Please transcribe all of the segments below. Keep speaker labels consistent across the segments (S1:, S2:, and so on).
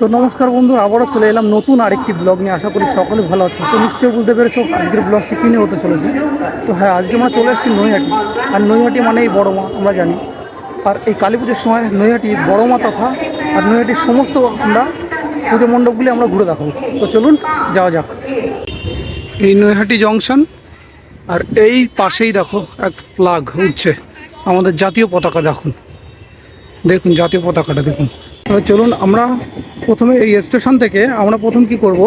S1: তো নমস্কার বন্ধু, আবারও চলে এলাম নতুন আরেকটি ব্লগ নিয়ে। আশা করি সকলে ভালো আছে তো নিশ্চয়ই বুঝতে পেরেছ, আজকের ব্লগটি কিনে হতে চলেছে? তো হ্যাঁ আজকে আমরা চলে এসেছি নৈহাটি। আর নৈহাটি মানে এই বড় মা, আমরা জানি। আর এই কালী পুজোর সময় নৈহাটি বড় মা তথা, আর নৈহাটির সমস্ত আমরা পুজো মণ্ডপগুলি আমরা ঘুরে দেখাবো। তো চলুন, যাওয়া যাক। এই নৈহাটি জংশন, আর এই পাশেই দেখো এক ফ্লাগ উঠছে। আমাদের জাতীয় পতাকা দেখুন। দেখুন, জাতীয় পতাকাটা দেখুন। এবার চলুন আমরা প্রথমে এই স্টেশন থেকে আমরা প্রথম কি করব?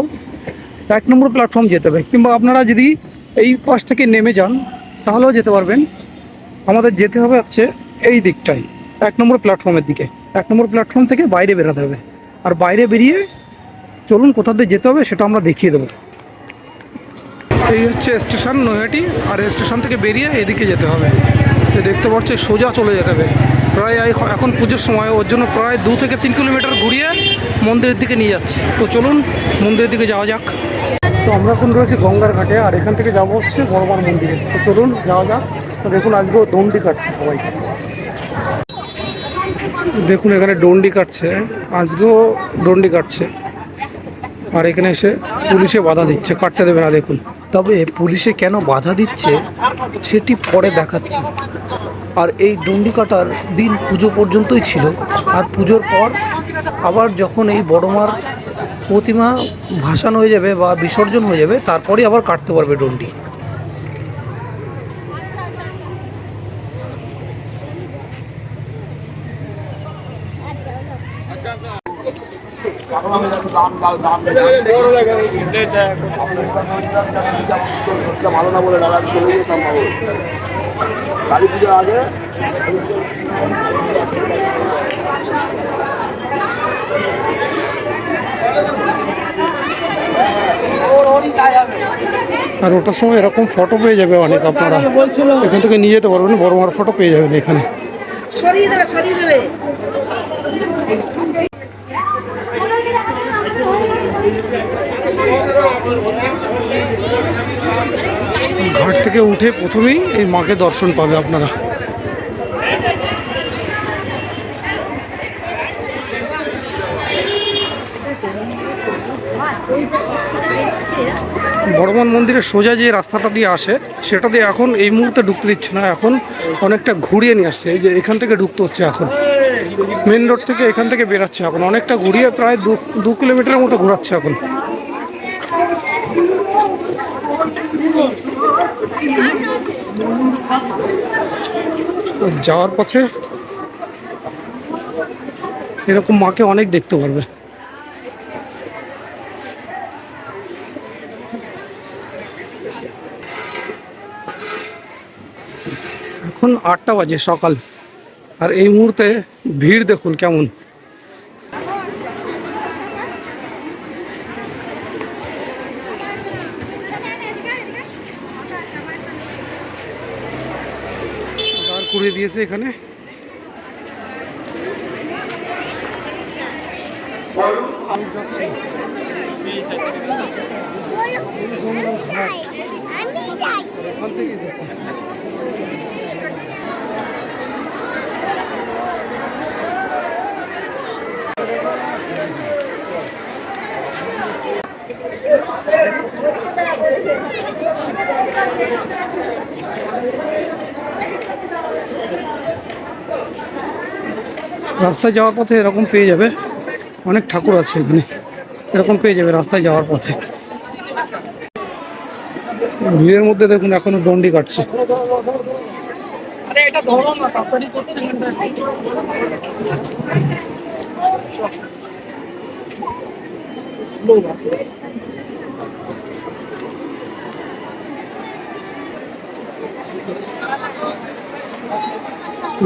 S1: এক নম্বর প্ল্যাটফর্ম যেতে হবে। কিংবা আপনারা যদি এই পাশ থেকে নেমে যান, তাহলেও যেতে পারবেন। আমাদের যেতে হবে হচ্ছে এই দিকটাই এক নম্বর প্ল্যাটফর্মের দিকে। এক নম্বর প্ল্যাটফর্ম থেকে বাইরে বেরোতে হবে। আর বাইরে বেরিয়ে চলুন কোথা দিয়ে যেতে হবে সেটা আমরা দেখিয়ে দেবো। এই হচ্ছে স্টেশন, নৈহাটি। আর স্টেশন থেকে বেরিয়ে এদিকে যেতে হবে। দেখতে পাচ্ছি, সোজা চলে যেতে হবে। প্রায় এখন পুজোর সময়, ওর জন্য প্রায় দু থেকে তিন কিলোমিটার ঘুরিয়ে মন্দিরের দিকে নিয়ে যাচ্ছে। তো চলুন, মন্দিরের দিকে যাওয়া যাক। তো আমরা এখন রয়েছি গঙ্গার ঘাটে, আর এখান থেকে যাব হচ্ছে বড়মার মন্দিরে। তো চলুন, যাওয়া যাক। তো দেখুন, আজকেও দণ্ডি কাটছে সবাই। দেখুন, এখানে ডন্ডি কাটছে। আজকেও ডন্ডি কাটছে। আর এখানে এসে পুলিশে বাধা দিচ্ছে। কাটতে দেবে না, দেখুন। তবে পুলিশে কেন বাধা দিচ্ছে, সেটি পরে দেখাচ্ছে। আর এই ডন্ডি কাটার দিন পুজো পর্যন্তই ছিল। আর পুজোর পর আবার যখন এই বড়মার প্রতিমা ভাসান হয়ে যাবে বা বিসর্জন হয়ে যাবে, তারপরেই আবার কাটতে পারবে ডন্ডি।
S2: ভালো না বলে দাদা চলে যেতাম ভালো কালী পুজোর আগে
S1: আর ওটার সময় এরকম ফটো পেয়ে যাবে অনেক আপনারা। এখান থেকে নিয়ে যেতে পারবেন বড় বড় ফটো পেয়ে যাবেন এখানে।
S3: সরিয়ে দেবে সরিয়ে দেবে।
S1: ঘাট থেকে উঠে প্রথমেই এই মাকে দর্শন পাবে আপনারা। বড়মন মন্দিরের সোজা যে রাস্তাটা দিয়ে আসে, সেটা দিয়ে এখন এই মুহূর্তে ঢুকতে দিচ্ছে না, এখন অনেকটা ঘুরিয়ে নিয়ে আসছে, এই যে এখান থেকে ঢুকতে হচ্ছে এখন। মেন রোড থেকে এখান থেকে বেরাচ্ছে এখন, অনেকটা ঘুরিয়ে প্রায় দু কিলোমিটারের মতো ঘোরাচ্ছে এখন। যাওয়ার পথে এরকম মাকে অনেক দেখতে পারবে। এখন আটটা বাজে সকাল, আর এই মুহূর্তে ভিড় দেখুন কেমন। করিয়ে দিয়েছে এখানে। আমি যাচ্ছি। এখান থেকে রাস্তায় যাওয়ার পথে এরকম পেয়ে যাবে। অনেক ঠাকুর আছে এখানে। এরকম পেয়ে যাবে রাস্তায় যাওয়ার পথে। ভিড়ের মধ্যে দেখুন এখনও দণ্ডি কাটছে।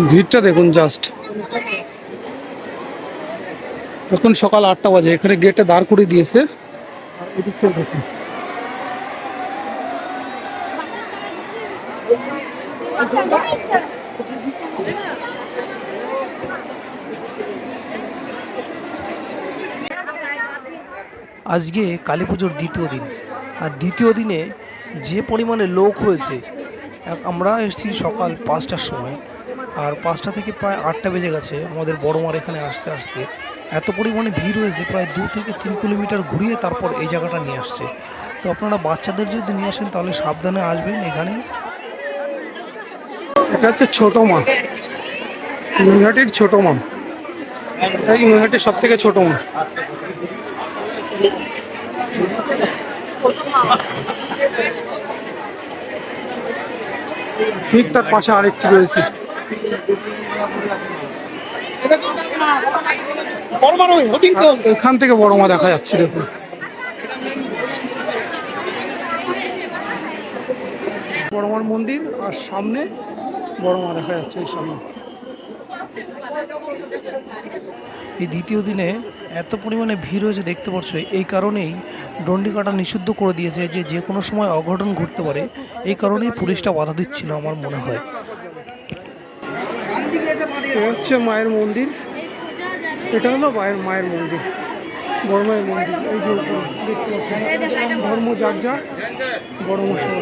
S1: ভিড়টা দেখুন জাস্ট এখন সকাল আটটা বাজে। এখানে গেটে দাঁড় করিয়ে দিয়েছে।
S4: আজকে কালী পুজোর দ্বিতীয় দিন। আর দ্বিতীয় দিনে যে পরিমাণে লোক হয়েছে আমরা এসেছি সকাল পাঁচটার সময়। আর পাঁচটা থেকে প্রায় আটটা বেজে গেছে আমাদের বড় মার এখানে আসতে আসতে। এত পরিমাণে ভিড় হয়েছে প্রায় দু থেকে তিন কিলোমিটার ঘুরিয়ে তারপর এই জায়গাটা নিয়ে আসছে। তো আপনারা বাচ্চাদের যদি নিয়ে আসেন, তাহলে সাবধানে আসবেন এখানে।
S1: এটা হচ্ছে ছোট মা নৈহাটির ছোট মা এই নৈহাটির সব থেকে ছোট মা ঠিক তার পাশে আরেকটি রয়েছে। এখান থেকে বড় মা দেখা যাচ্ছে, দেখুন। বড় মার মন্দির, আর সামনে বড় মা দেখা যাচ্ছে এই সামনে।
S4: এই দ্বিতীয় দিনে এত পরিমাণে ভিড় হয়েছে, দেখতে পাচ্ছ, এই কারণেই ডন্ডি কাটা নিষিদ্ধ করে দিয়েছে যে যে কোনো সময় অঘটন ঘটতে পারে, এই কারণেই পুলিশটা বাধা দিচ্ছিল আমার মনে হয়।
S1: হচ্ছে মায়ের মন্দির। এটা হলো মায়ের মায়ের মন্দির। বড় মায়ের মন্দির। এই যে দেখতে পাচ্ছেন। ধর্ম যার যার বড় মশাই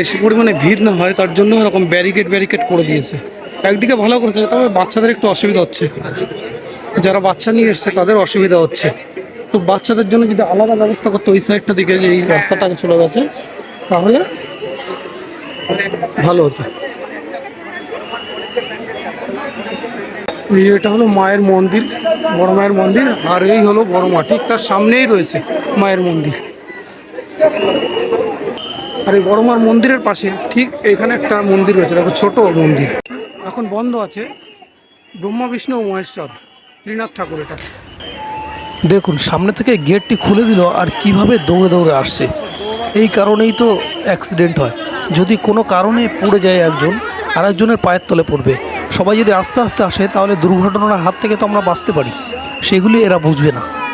S1: বেশি পরিমাণে ভিড় না হয় তার জন্য এরকম ব্যারিকেড ব্যারিকেড করে দিয়েছে। একদিকে ভালো করেছে তবে বাচ্চাদের একটু অসুবিধা হচ্ছে। যারা বাচ্চা নিয়ে এসছে তাদের অসুবিধা হচ্ছে। তো বাচ্চাদের জন্য যদি আলাদা ব্যবস্থা করতো ওই সাইডটা দিকে যে এই রাস্তাটা চলে গেছে তাহলে ভালো হতো। এটা হলো মায়ের মন্দির বড় মায়ের মন্দির আর এই হলো বড় মা ঠিক তার সামনেই রয়েছে মায়ের মন্দির। আর এই বড় মার মন্দিরের পাশে ঠিক এখানে একটা মন্দির রয়েছে দেখো ছোট মন্দির। এখন বন্ধ আছে ব্রহ্মা বিষ্ণু মহেশ্বর ত্রিনাথ ঠাকুর এটা।
S4: দেখুন সামনে থেকে গেটটি খুলে দিল আর কীভাবে দৌড়ে দৌড়ে আসছে। এই কারণেই তো অ্যাক্সিডেন্ট হয়। যদি কোনো কারণে পড়ে যায় একজন, আরেকজনের পায়ের তলে পড়বে। সবাই যদি আস্তে আস্তে আসে, তাহলে দুর্ঘটনার হাত থেকে তো আমরা বাঁচতে পারি। সেগুলি এরা বুঝবে না।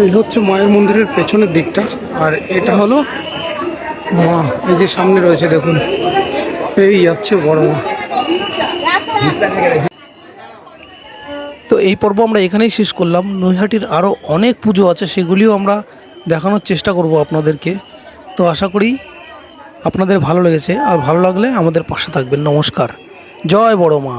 S1: এই হচ্ছে মায়ের মন্দিরের পেছনের দিকটা। আর এটা হলো মা। এই যে সামনে রয়েছে দেখুন। এই যাচ্ছে বড় মা।
S4: তো এই পর্ব আমরা এখানেই শেষ করলাম। নৈহাটির আরও অনেক পুজো আছে, সেগুলিও আমরা দেখানোর চেষ্টা করব আপনাদেরকে। তো আশা করি আপনাদের ভালো লেগেছে। আর ভালো লাগলে আমাদের পাশে থাকবেন। নমস্কার। জয় বড় মা।